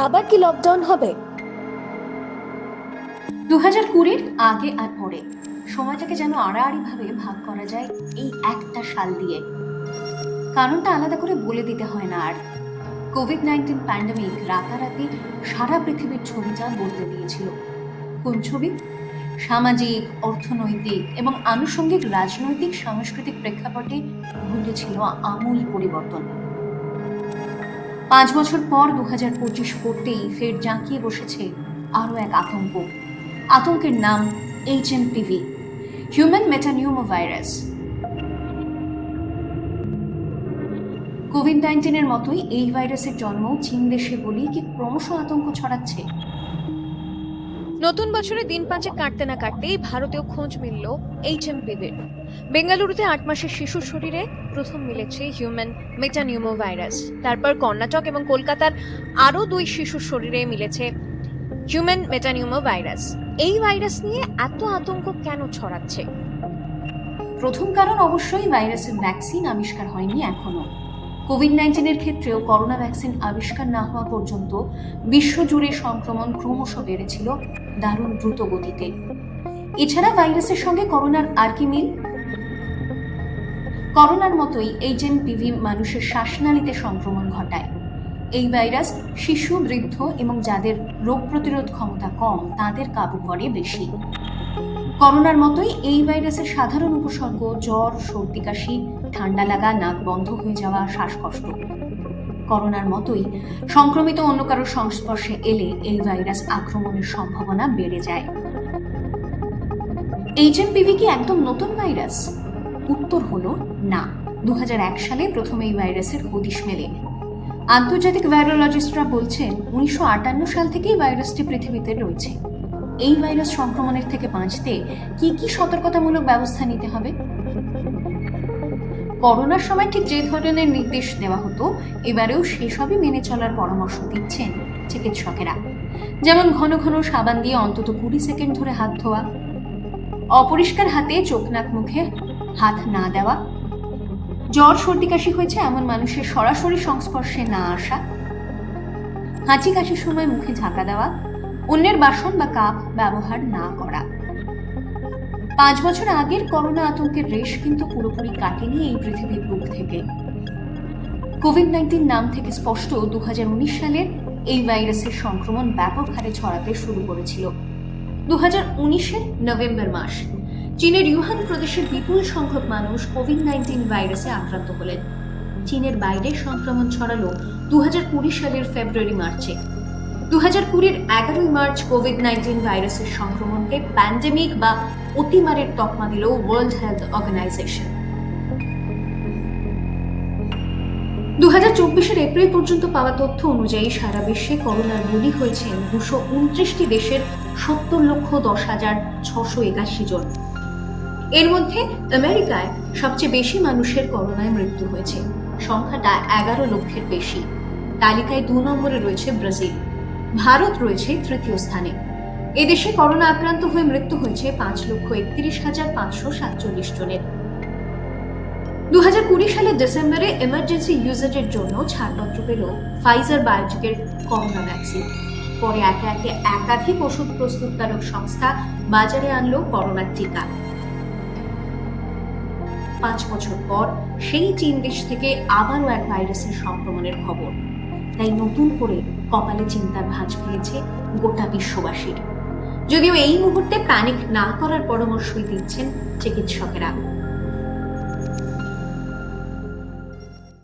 আবার কি লকডাউন হবে? দু হাজার কুড়ির আগে আর পরে সময়টাকে যেন আড়াআড়িভাবে ভাগ করা যায় এই একটা সাল দিয়ে। কারণটা আলাদা করে বলে দিতে হয় না আর। কোভিড নাইন্টিন প্যান্ডামিক রাতারাতি সারা পৃথিবীর ছবিটা বদলে দিয়েছিল। কোন ছবি? সামাজিক, অর্থনৈতিক এবং আনুষঙ্গিক, রাজনৈতিক, সাংস্কৃতিক প্রেক্ষাপটে ঘটেছিল আমূল পরিবর্তন। পাঁচ বছর পর দু হাজার পঁচিশ পড়তেই ফের জাঁকিয়ে বসেছে আরও এক আতঙ্ক। আতঙ্কের নাম H M PV human metapneumovirus covid নাইন্টিনের মতোই এই ভাইরাসের জন্ম চীন দেশে বলেই কি ক্রমশ আতঙ্ক ছড়াচ্ছে। নতুন বছরে দিন পাঁচে কাটতে না কাটতেই ভারতেও খোঁজ মিলল এইচ এম পিভির বেঙ্গালুরুতে আট মাসের শিশুর শরীরে প্রথম মিলেছে হিউম্যান মেটানিউমো ভাইরাস তারপর কর্ণাটক এবং কলকাতার আরও দুই শিশুর শরীরে মিলেছে হিউম্যান মেটানিউমো ভাইরাস এই ভাইরাস নিয়ে এত আতঙ্ক কেন ছড়াচ্ছে? প্রথম কারণ অবশ্যই ভাইরাসের ভ্যাকসিন আবিষ্কার হয়নি এখনও। কোভিড নাইন্টিনের ক্ষেত্রেও করোনা ভ্যাকসিন আবিষ্কার না হওয়া পর্যন্ত বিশ্বজুড়ে সংক্রমণ ক্রমশ বেড়েছিল দারুণ দ্রুত গতিতে এছাড়া ভাইরাসের সঙ্গে করোনার আর কি মিল? করোনার মতোই এইচএমপিভি মানুষের শ্বাসনালীতে সংক্রমণ ঘটায়। এই ভাইরাস শিশু, বৃদ্ধ এবং যাদের রোগ প্রতিরোধ ক্ষমতা কম, তাদের কাবু করে বেশি। করোনার মতোই এই ভাইরাসের সাধারণ উপসর্গ জ্বর, সর্দি, কাশি ঠান্ডা লাগা, নাক বন্ধ হয়ে যাওয়া শ্বাসকষ্ট। করোনার মতোই সংক্রমিত অন্য কারোর সংস্পর্শে এলে এই ভাইরাস আক্রমণের সম্ভাবনা বেড়ে যায়। এইচএমপিভি কি একদম নতুন ভাইরাস? উত্তর হলো না। দুহাজার এক সালে প্রথম এই ভাইরাসের হদিশ মেলে। আন্তর্জাতিক ভাইরোলজিস্টরা বলছেন উনিশশো আটান্ন সাল থেকেই ভাইরাসটি পৃথিবীতে রয়েছে। এই ভাইরাস সংক্রমণের থেকে বাঁচতে কি কি সতর্কতামূলক ব্যবস্থা নিতে হবে? করোনার সময় ঠিক যে ধরনের নির্দেশ দেওয়া হতো, এবারেও সেসবই মেনে চলার পরামর্শ দিচ্ছেন চিকিৎসকেরা। যেমন ঘন ঘন সাবান দিয়ে অন্তত কুড়ি সেকেন্ড ধরে হাত ধোয়া, অপরিষ্কার হাতে চোখ নাক মুখে হাত না দেওয়া, জ্বর, সর্দি কাশি হয়েছে এমন মানুষের সরাসরি সংস্পর্শে না আসা, হাঁচি কাশির সময় মুখে ঝাঁকা দেওয়া, অন্যের বাসন বা কাপ ব্যবহার না করা। পাঁচ বছর আগের করোনা আতঙ্কের রেশ কিন্তু পুরোপুরি কাটেনি এই পৃথিবীর বুক থেকে। কোভিড নাইন্টিন নাম থেকে স্পষ্ট দু সালের এই ভাইরাসের সংক্রমণ ব্যাপক হারে ছড়াতে শুরু করেছিল। দু হাজার উনিশের নভেম্বর মাস, চীনের ইউহান প্রদেশের বিপুল সংখ্যক মানুষ কোভিড নাইন্টিন ভাইরাসে আক্রান্ত হলেন। চীনের বাইরে সংক্রমণ ছড়ালো দু হাজার কুড়ি সালের ফেব্রুয়ারি মার্চে। দু হাজার কুড়ির এগারোই মার্চ কোভিড নাইন্টিন ভাইরাসের সংক্রমণকে প্যান্ডেমিক বা অতিমারের তকমা দিল ওয়ার্ল্ড হেলথ অর্গানাইজেশন। দু হাজার চব্বিশের এপ্রিল পর্যন্ত পাওয়া তথ্য অনুযায়ী সারা বিশ্বে করোনার বলি হয়েছেন দুশো উনত্রিশটি দেশের সত্তর লক্ষ দশ হাজার ছশো একাশি জন। এর মধ্যে আমেরিকায় সবচেয়ে বেশি মানুষের করোনায় মৃত্যু হয়েছে। সংখ্যাটা এগারো লক্ষের বেশি। তালিকায় দু নম্বরে রয়েছে ব্রাজিল। ভারত রয়েছে তৃতীয় স্থানে। এদেশে করোনা আক্রান্ত হয়ে মৃত্যু হয়েছে পাঁচ লক্ষ একত্রিশ হাজার পাঁচশো সাতচল্লিশ জনের। দু হাজার কুড়ি সালের ডিসেম্বরে এমার্জেন্সি ইউজেজের জন্য ছাড়পত্র পেল ফাইজার বায়োটিকের করোনা ভ্যাকসিন পরে একে একে একাধিক ওষুধ প্রস্তুতকারক সংস্থা বাজারে আনলো করোনার টিকা। পাঁচ বছর পর সেই চীন দেশ থেকে আবারও এক ভাইরাসের সংক্রমণের খবর। তাই নতুন করে কপালে চিন্তার ভাঁজ ফেলেছে গোটা বিশ্ববাসীর। যদিও এই মুহূর্তে প্যানিক না করার পরামর্শই দিচ্ছেন চিকিৎসকেরা।